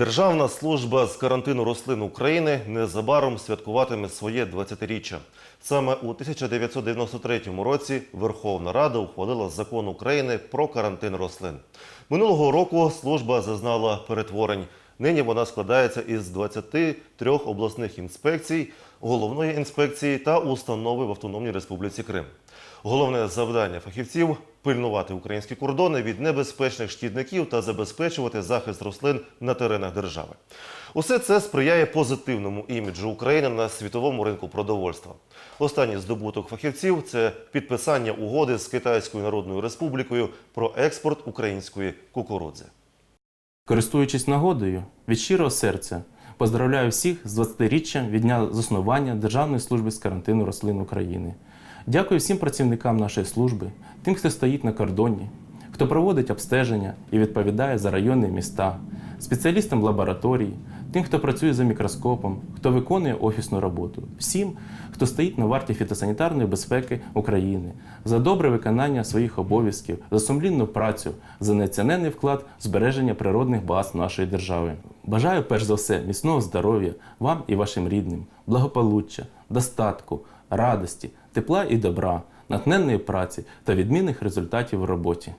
Державна служба з карантину рослин України незабаром святкуватиме своє 20-річчя. Саме у 1993 році Верховна Рада ухвалила закон України про карантин рослин. Минулого року служба зазнала перетворень. Нині вона складається із 23 обласних інспекцій, головної інспекції та установи в Автономній Республіці Крим. Головне завдання фахівців пильнувати українські кордони від небезпечних шкідників та забезпечувати захист рослин на теренах держави. Усе це сприяє позитивному іміджу України на світовому ринку продовольства. Останній здобуток фахівців це підписання угоди з Китайською Народною Республікою про експорт української кукурудзи. Користуючись нагодою, від щирого серця поздравляю всіх з 20-річчям від дня заснування Державної служби з карантину рослин України. Дякую всім працівникам нашої служби, тим, хто стоїть на кордоні, хто проводить обстеження і відповідає за райони міста, спеціалістам лабораторій, тим, хто працює за мікроскопом, хто виконує офісну роботу, всім, хто стоїть на варті фітосанітарної безпеки України, за добре виконання своїх обов'язків, за сумлінну працю, за неоціненний вклад в збереження природних багатств нашої держави. Бажаю перш за все міцного здоров'я вам і вашим рідним, благополуччя, достатку, радості, тепла і добра, натхненної праці та відмінних результатів у роботі.